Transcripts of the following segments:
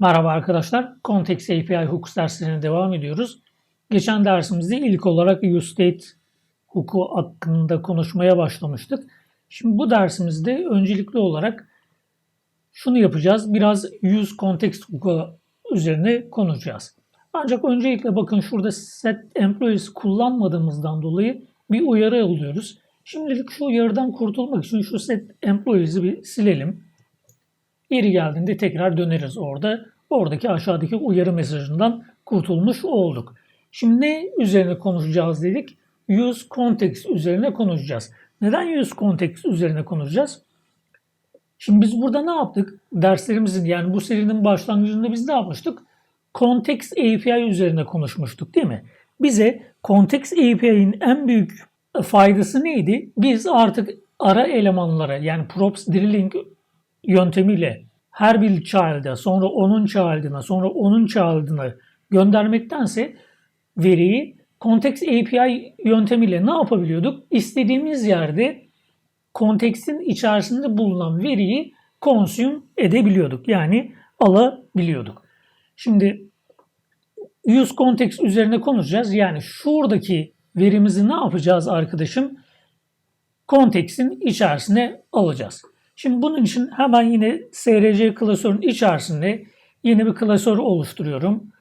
Merhaba arkadaşlar. Context API Hooks derslerine devam ediyoruz. Geçen dersimizde ilk olarak UseState hukuku hakkında konuşmaya başlamıştık. Şimdi bu dersimizde öncelikli olarak şunu yapacağız. Biraz use context hukuku üzerine konuşacağız. Ancak öncelikle bakın şurada set employees kullanmadığımızdan dolayı bir uyarı alıyoruz. Şimdilik şu uyarıdan kurtulmak için şu set employees'i bir silelim. Yeri geldiğinde tekrar döneriz orada. Oradaki aşağıdaki uyarı mesajından kurtulmuş olduk. Şimdi ne üzerine konuşacağız dedik? Use context üzerine konuşacağız. Neden use context üzerine konuşacağız? Şimdi biz burada ne yaptık? Derslerimizin yani bu serinin başlangıcında biz ne yapmıştık? Context API üzerine konuşmuştuk değil mi? Bize Context API'nin en büyük faydası neydi? Biz artık ara elemanlara yani props drilling yöntemiyle her bir child'a sonra onun child'ına sonra onun child'ına göndermektense veriyi Context API yöntemiyle ne yapabiliyorduk? İstediğimiz yerde kontekstin içerisinde bulunan veriyi consume edebiliyorduk. Yani alabiliyorduk. Şimdi use context üzerine konuşacağız. Yani şuradaki verimizi ne yapacağız arkadaşım? Kontekstin içerisine alacağız. Şimdi bunun için hemen yine SRC klasörün içerisinde yeni bir klasör oluşturuyorum.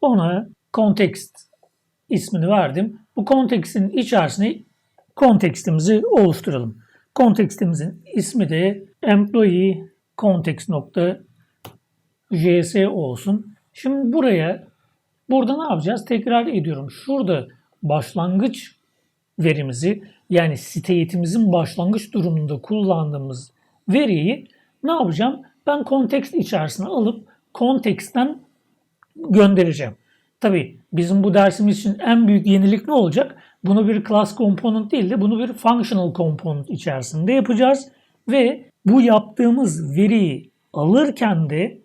Ona context ismini verdim. Bu kontekstin içerisine kontekstimizi oluşturalım. Kontekstimizin ismi de employee context.js olsun. Şimdi buraya burada ne yapacağız? Tekrar ediyorum. Şurada başlangıç verimizi yani state'imizin başlangıç durumunda kullandığımız veriyi ne yapacağım? Ben kontekst içerisine alıp konteksten göndereceğim. Tabi bizim bu dersimiz için en büyük yenilik ne olacak? Bunu bir class component değil de bunu bir functional component içerisinde yapacağız. Ve bu yaptığımız veriyi alırken de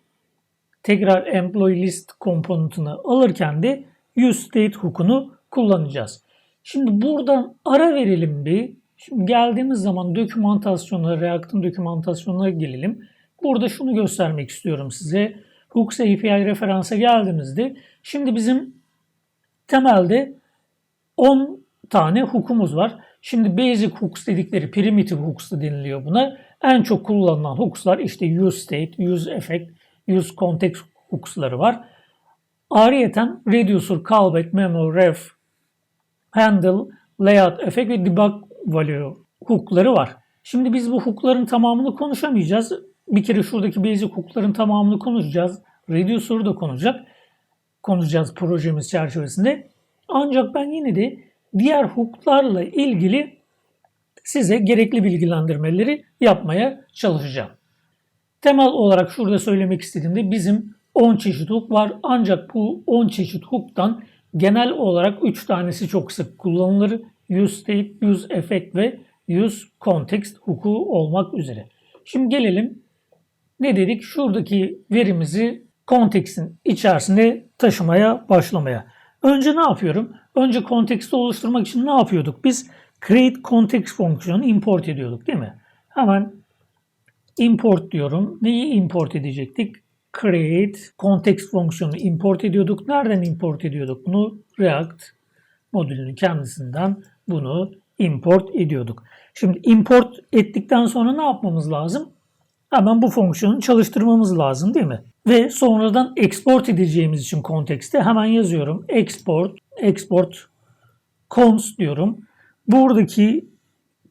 tekrar employee list komponentini alırken de use state hook'unu kullanacağız. Şimdi buradan ara verelim bir. Şimdi geldiğimiz zaman dokümantasyona, React'ın dokümantasyonuna gelelim. Burada şunu göstermek istiyorum size. Hooks API referansa geldiğimizde şimdi bizim temelde 10 tane hookumuz var. Şimdi basic hooks dedikleri primitive hooks da deniliyor buna. En çok kullanılan hookslar işte use state, use effect, use context hooksları var. Ayrıyeten reducer, callback, memo, ref, handle, layout, effect ve debug value hookları var. Şimdi biz bu hookların tamamını konuşamayacağız. Bir kere şuradaki basic hookların tamamını konuşacağız. Reducer'ı da konuşacak. Konuşacağız projemiz çerçevesinde. Ancak ben yine de diğer hooklarla ilgili size gerekli bilgilendirmeleri yapmaya çalışacağım. Temel olarak şurada söylemek istediğimde bizim 10 çeşit hook var. Ancak bu 10 çeşit hook'tan genel olarak 3 tanesi çok sık kullanılır. Use state, use effect ve use context hukuku olmak üzere. Şimdi gelelim ne dedik? Şuradaki verimizi kontekstin içerisine taşımaya başlamaya. Önce ne yapıyorum? Önce konteksti oluşturmak için ne yapıyorduk? Biz create context fonksiyonu import ediyorduk değil mi? Hemen import diyorum. Neyi import edecektik? Create context fonksiyonu import ediyorduk. Nereden import ediyorduk bunu? React modülünün kendisinden bunu import ediyorduk. Şimdi import ettikten sonra ne yapmamız lazım? Hemen bu fonksiyonu çalıştırmamız lazım değil mi? Ve sonradan export edeceğimiz için kontekste hemen yazıyorum. Export, export cons diyorum. Buradaki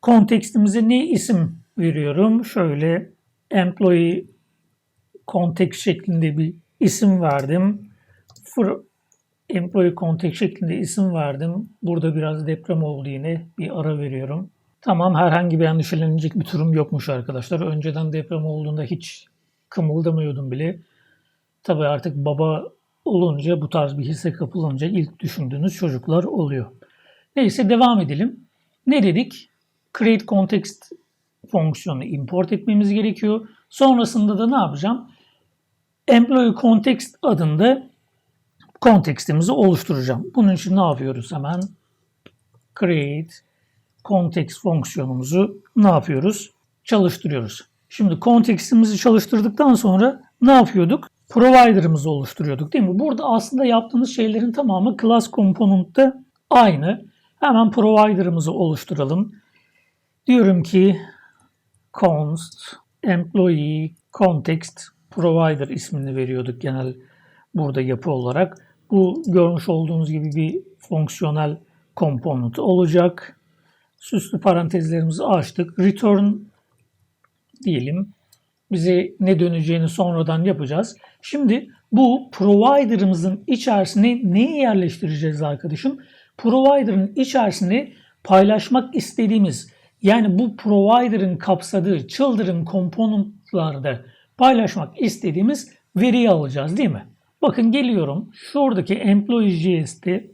kontekstimize ne isim veriyorum? Şöyle employee context şeklinde bir isim verdim. For employee context şeklinde isim verdim. Burada biraz deprem oldu yine. Bir ara veriyorum. Tamam herhangi bir endişelenecek bir durum yokmuş arkadaşlar. Önceden deprem olduğunda hiç kımıldamıyordum bile. Tabii artık baba olunca bu tarz bir hisse kapılınca ilk düşündüğünüz çocuklar oluyor. Neyse devam edelim. Ne dedik? Create context fonksiyonu import etmemiz gerekiyor. Sonrasında da ne yapacağım? Employee context adında kontekstimizi oluşturacağım. Bunun için ne yapıyoruz hemen? Create context fonksiyonumuzu ne yapıyoruz? Çalıştırıyoruz. Şimdi kontekstimizi çalıştırdıktan sonra ne yapıyorduk? provider'ımızı oluşturuyorduk değil mi? Burada aslında yaptığımız şeylerin tamamı class component'ta aynı. Hemen provider'ımızı oluşturalım. Diyorum ki const employee context provider ismini veriyorduk genel burada yapı olarak. Bu görmüş olduğunuz gibi bir fonksiyonel komponent olacak. Süslü parantezlerimizi açtık. Return diyelim. Bize ne döneceğini sonradan yapacağız. Şimdi bu provider'ımızın içerisine neyi yerleştireceğiz arkadaşım? Provider'ın içerisine paylaşmak istediğimiz yani bu provider'ın kapsadığı children component'larda paylaşmak istediğimiz veriyi alacağız değil mi? Bakın geliyorum. Şuradaki employee.js'te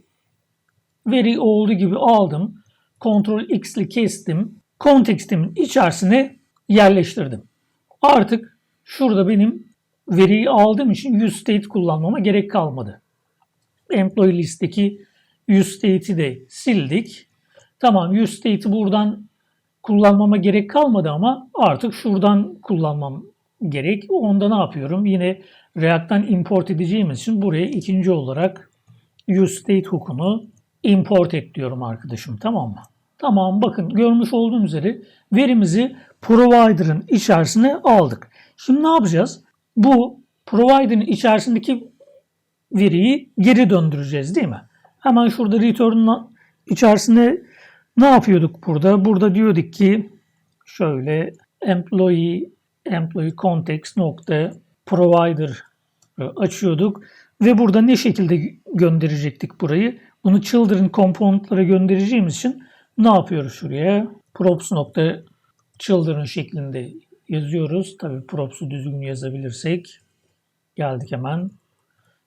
veri olduğu gibi aldım. Ctrl X ile kestim. Kontekstimin içerisine yerleştirdim. Artık şurada benim veriyi aldığım için use state kullanmama gerek kalmadı. Employee listeki use state'i de sildik. Tamam use state'i buradan kullanmama gerek kalmadı ama artık şuradan kullanmam gerek. Onda ne yapıyorum? Yine React'tan import edeceğimiz için buraya ikinci olarak use state hook'unu import et diyorum arkadaşım. Tamam mı? Tamam bakın görmüş olduğunuz üzere verimizi provider'ın içerisine aldık. Şimdi ne yapacağız? Bu provider'ın içerisindeki veriyi geri döndüreceğiz değil mi? Hemen şurada return'un içerisine ne yapıyorduk burada? Burada diyorduk ki şöyle employee employee context nokta provider açıyorduk ve burada ne şekilde gönderecektik burayı? Bunu children component'lara göndereceğimiz için ne yapıyoruz şuraya? props nokta children şeklinde yazıyoruz. Tabi props'u düzgün yazabilirsek geldik hemen.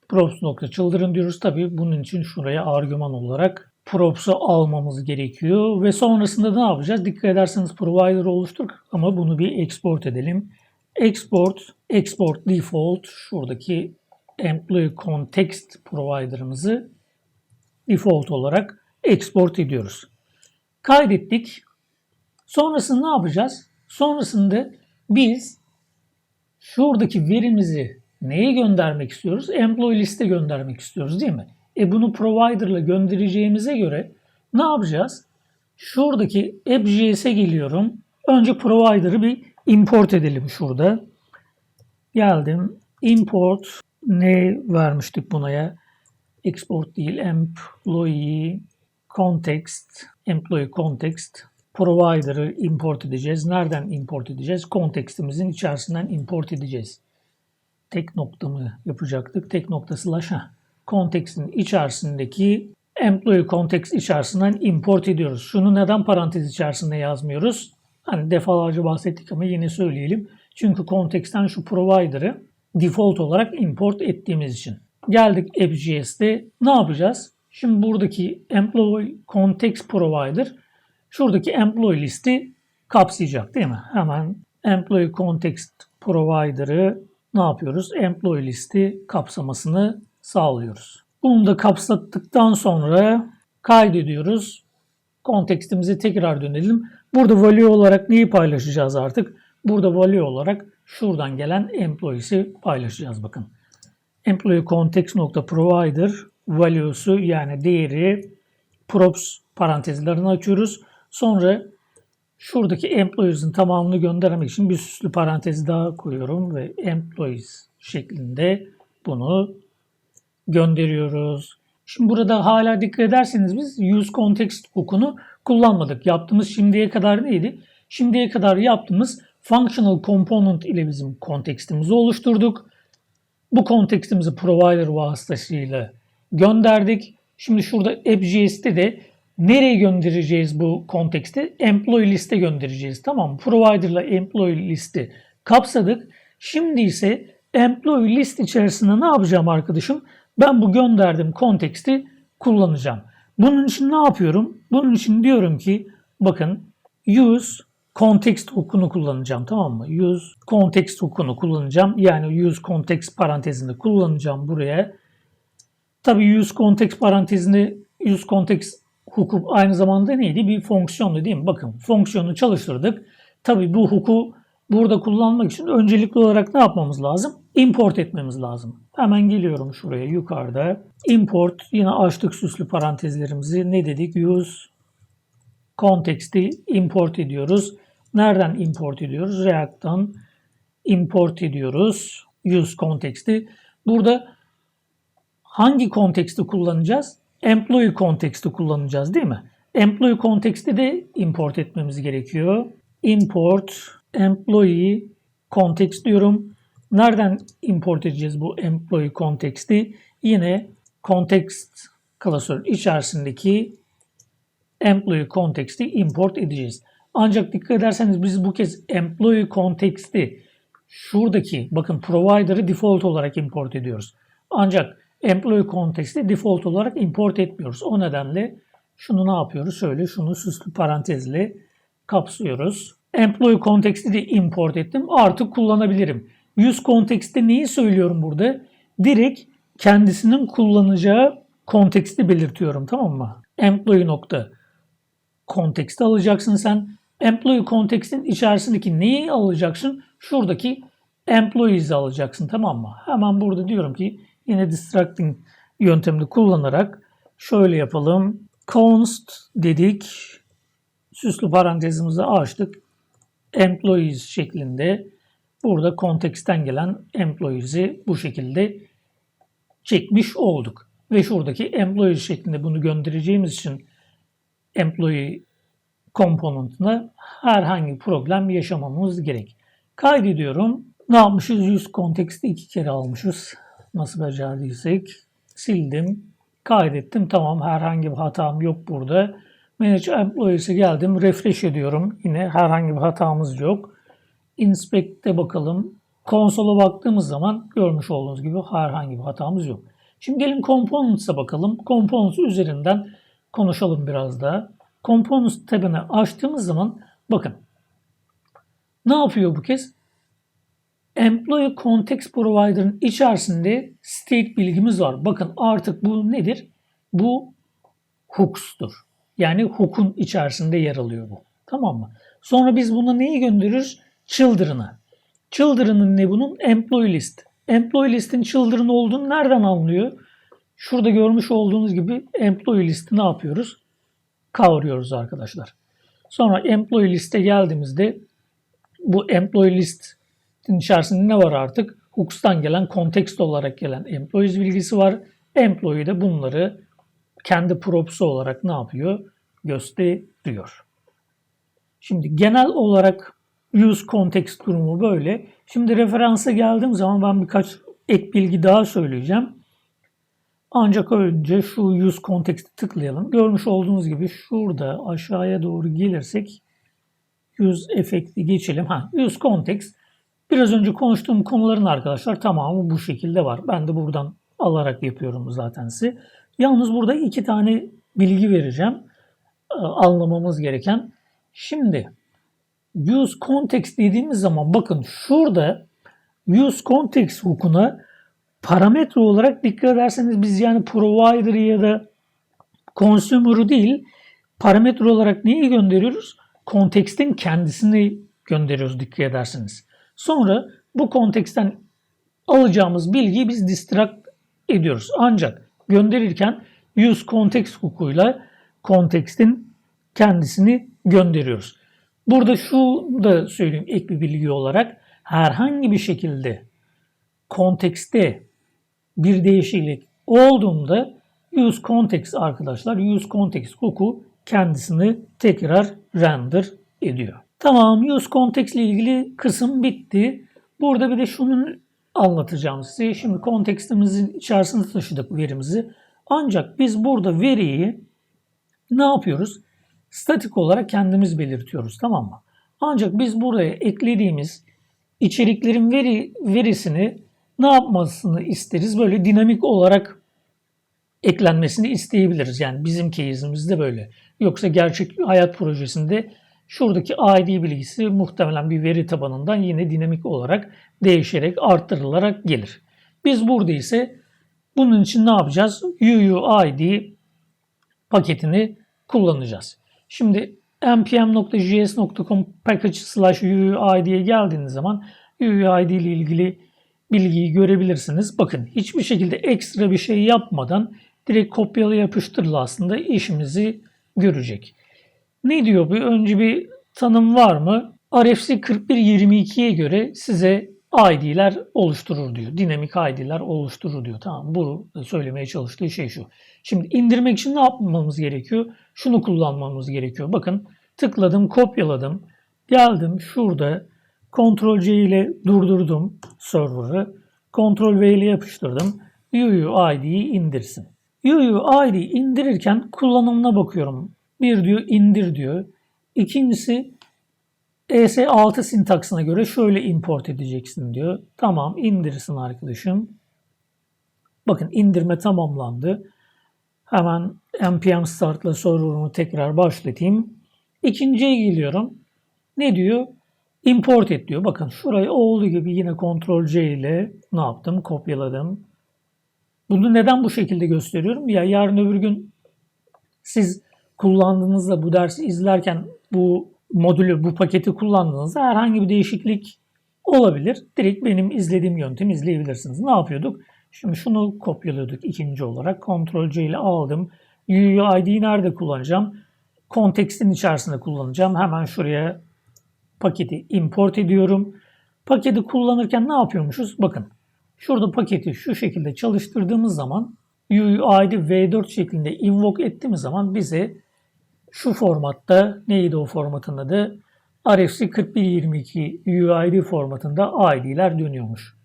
props nokta children diyoruz. Tabi bunun için şuraya argüman olarak props'u almamız gerekiyor ve sonrasında ne yapacağız? Dikkat ederseniz provider oluşturduk ama bunu bir export edelim. Export, export default şuradaki employee context provider'ımızı default olarak export ediyoruz. Kaydettik. Sonrasında ne yapacağız? Sonrasında biz şuradaki verimizi neye göndermek istiyoruz? Employee liste göndermek istiyoruz değil mi? E bunu provider'la göndereceğimize göre ne yapacağız? Şuradaki app.js'e geliyorum. Önce provider'ı bir import edelim şurada. Geldim. Import ne vermiştik buna ya? Export değil. Employee context. Employee context. Provider'ı import edeceğiz. Nereden import edeceğiz? Kontekstimizin içerisinden import edeceğiz. Tek nokta mı yapacaktık? Tek nokta slash ha. Kontekstin içerisindeki employee context içerisinden import ediyoruz. Şunu neden parantez içerisinde yazmıyoruz? Hani defalarca bahsettik ama yine söyleyelim. Çünkü konteksten şu provider'ı default olarak import ettiğimiz için. Geldik app.js'te ne yapacağız? Şimdi buradaki employee context provider şuradaki employee listi kapsayacak değil mi? Hemen employee context provider'ı ne yapıyoruz? Employee listi kapsamasını sağlıyoruz. Bunu da kapsattıktan sonra kaydediyoruz. Kontekstimize tekrar dönelim. Burada value olarak neyi paylaşacağız artık? Burada value olarak şuradan gelen employee'si paylaşacağız bakın. Employee context nokta provider value'su yani değeri props parantezlerini açıyoruz. Sonra şuradaki employees'in tamamını göndermek için bir süslü parantez daha koyuyorum ve employees şeklinde bunu gönderiyoruz. Şimdi burada hala dikkat ederseniz biz use context hook'unu kullanmadık. Yaptığımız şimdiye kadar neydi? Şimdiye kadar yaptığımız functional component ile bizim kontekstimizi oluşturduk. Bu kontekstimizi provider vasıtasıyla gönderdik. Şimdi şurada app.js'te de nereye göndereceğiz bu konteksti? Employee liste göndereceğiz. Tamam mı? Provider ile employee listi kapsadık. Şimdi ise employee list içerisinde ne yapacağım arkadaşım? Ben bu gönderdiğim konteksti kullanacağım. Bunun için ne yapıyorum? Bunun için diyorum ki bakın use context hook'unu kullanacağım tamam mı? Use context hook'unu kullanacağım. Yani use context parantezini kullanacağım buraya. Tabii use context parantezini use context hook'u aynı zamanda neydi? Bir fonksiyondu değil mi? Bakın fonksiyonu çalıştırdık. Tabii bu hook'u burada kullanmak için öncelikli olarak ne yapmamız lazım? Import etmemiz lazım. Hemen geliyorum şuraya yukarıda. Import yine açtık süslü parantezlerimizi. Ne dedik? Use context'i import ediyoruz. Nereden import ediyoruz? React'tan import ediyoruz. Use context'i. Burada hangi konteksti kullanacağız? Employee konteksti kullanacağız değil mi? Employee konteksti de import etmemiz gerekiyor. Import employee context diyorum. Nereden import edeceğiz bu employee konteksti? Yine context klasör içerisindeki employee context'i import edeceğiz. Ancak dikkat ederseniz biz bu kez employee context'i şuradaki bakın provider'ı default olarak import ediyoruz. Ancak employee context'i default olarak import etmiyoruz. O nedenle şunu ne yapıyoruz? Şöyle şunu süslü parantezle kapsıyoruz. Employee context'i de import ettim. Artık kullanabilirim. Use context'te neyi söylüyorum burada? Direkt kendisinin kullanacağı konteksti belirtiyorum tamam mı? Employee nokta konteksti alacaksın sen. Employee kontekstin içerisindeki neyi alacaksın? Şuradaki employees'i alacaksın tamam mı? Hemen burada diyorum ki yine distracting yöntemini kullanarak şöyle yapalım. Const dedik. Süslü parantezimizi açtık. Employees şeklinde burada konteksten gelen employees'i bu şekilde çekmiş olduk. Ve şuradaki employees şeklinde bunu göndereceğimiz için employee komponentine herhangi problem yaşamamız gerek. Kaydediyorum. Ne yapmışız? Yüz konteksti iki kere almışız. Nasıl becerdiysek. Sildim. Kaydettim. Tamam herhangi bir hatam yok burada. Manage Employees'e geldim. Refresh ediyorum. Yine herhangi bir hatamız yok. Inspect'e bakalım. Konsola baktığımız zaman görmüş olduğunuz gibi herhangi bir hatamız yok. Şimdi gelin Components'a bakalım. Components üzerinden konuşalım biraz daha. Components tabını açtığımız zaman bakın ne yapıyor bu kez? Employee Context Provider'ın içerisinde state bilgimiz var. Bakın artık bu nedir? Bu hooks'tur. Yani hook'un içerisinde yer alıyor bu. Tamam mı? Sonra biz buna neyi gönderiyoruz? Children'ı. Children'ın ne bunun? Employee list. Employee list'in children olduğunu nereden anlıyor? Şurada görmüş olduğunuz gibi employee listi ne yapıyoruz? Kavuruyoruz arkadaşlar. Sonra employee liste geldiğimizde bu employee listin içerisinde ne var artık? Hooks'tan gelen, kontekst olarak gelen employees bilgisi var. Employee de bunları kendi props'u olarak ne yapıyor? Gösteriyor. Şimdi genel olarak use context durumu böyle. Şimdi referansa geldiğim zaman ben birkaç ek bilgi daha söyleyeceğim. Ancak önce şu use context'i tıklayalım. Görmüş olduğunuz gibi şurada aşağıya doğru gelirsek use efekti geçelim. Ha, use context. Biraz önce konuştuğum konuların arkadaşlar tamamı bu şekilde var. Ben de buradan alarak yapıyorum zaten size. Yalnız burada iki tane bilgi vereceğim. Ee, Anlamamız gereken. Şimdi use context dediğimiz zaman bakın şurada use context hukukuna parametre olarak dikkat ederseniz biz yani provider ya da consumer'ı değil parametre olarak neyi gönderiyoruz? Kontekstin kendisini gönderiyoruz dikkat ederseniz. Sonra bu konteksten alacağımız bilgiyi biz distract ediyoruz. Ancak gönderirken use context hukukuyla kontekstin kendisini gönderiyoruz. Burada şu da söyleyeyim ek bir bilgi olarak herhangi bir şekilde kontekste bir değişiklik olduğunda use context arkadaşlar use context hukuku kendisini tekrar render ediyor. Tamam use context ile ilgili kısım bitti. Burada bir de şunun anlatacağım size. Şimdi kontekstimizin içerisinde taşıdık verimizi. Ancak biz burada veriyi ne yapıyoruz? Statik olarak kendimiz belirtiyoruz tamam mı? Ancak biz buraya eklediğimiz içeriklerin veri verisini ne yapmasını isteriz? Böyle dinamik olarak eklenmesini isteyebiliriz. Yani bizim case'imizde böyle. Yoksa gerçek hayat projesinde şuradaki ID bilgisi muhtemelen bir veri tabanından yine dinamik olarak değişerek arttırılarak gelir. Biz burada ise bunun için ne yapacağız? UUID paketini kullanacağız. Şimdi npm.js.com package slash UUID'ye geldiğiniz zaman UUID ile ilgili bilgiyi görebilirsiniz. Bakın hiçbir şekilde ekstra bir şey yapmadan direkt kopyala yapıştırla aslında işimizi görecek. Ne diyor bu? Önce bir tanım var mı? RFC 4122'ye göre size ID'ler oluşturur diyor. Dinamik ID'ler oluşturur diyor. Tamam bu söylemeye çalıştığı şey şu. Şimdi indirmek için ne yapmamız gerekiyor? Şunu kullanmamız gerekiyor. Bakın tıkladım, kopyaladım. Geldim şurada Ctrl C ile durdurdum server'ı. Ctrl V ile yapıştırdım. UUID'yi indirsin. UUID indirirken kullanımına bakıyorum. Bir diyor indir diyor. İkincisi ES6 sintaksına göre şöyle import edeceksin diyor. Tamam indirsin arkadaşım. Bakın indirme tamamlandı. Hemen npm startla server'ımı tekrar başlatayım. İkinciye geliyorum. Ne diyor? Import et diyor. Bakın şurayı olduğu gibi yine Ctrl C ile ne yaptım? Kopyaladım. Bunu neden bu şekilde gösteriyorum? Ya yarın öbür gün siz kullandığınızda bu dersi izlerken bu modülü, bu paketi kullandığınızda herhangi bir değişiklik olabilir. Direkt benim izlediğim yöntemi izleyebilirsiniz. Ne yapıyorduk? Şimdi şunu kopyalıyorduk ikinci olarak. Ctrl C ile aldım. UUID'yi nerede kullanacağım? Kontekstin içerisinde kullanacağım. Hemen şuraya paketi import ediyorum. Paketi kullanırken ne yapıyormuşuz? Bakın şurada paketi şu şekilde çalıştırdığımız zaman UUID v4 şeklinde invoke ettiğimiz zaman bize şu formatta neydi o formatın adı? RFC 4122 UUID formatında ID'ler dönüyormuş.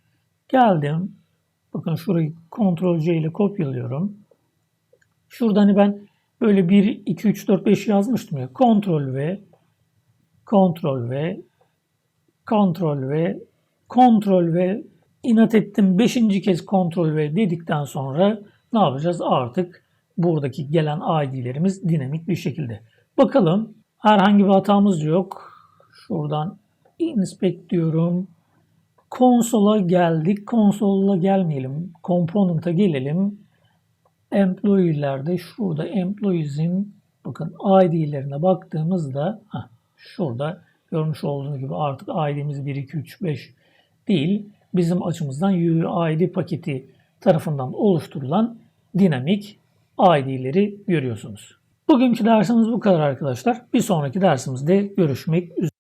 Geldim. Bakın şurayı Ctrl C ile kopyalıyorum. Şurada hani ben böyle 1, 2, 3, 4, 5 yazmıştım ya. Ctrl V, Ctrl V, Ctrl V, Ctrl V, inat ettim 5. kez Ctrl V dedikten sonra ne yapacağız? Artık buradaki gelen ID'lerimiz dinamik bir şekilde. Bakalım herhangi bir hatamız yok. Şuradan inspect diyorum. Konsola geldik. Konsola gelmeyelim. Component'a gelelim. Employee'lerde şurada employees'in bakın ID'lerine baktığımızda heh, şurada görmüş olduğunuz gibi artık ID'miz 1, 2, 3, 5 değil. Bizim açımızdan UUID paketi tarafından oluşturulan dinamik ID'leri görüyorsunuz. Bugünkü dersimiz bu kadar arkadaşlar. Bir sonraki dersimizde görüşmek üzere.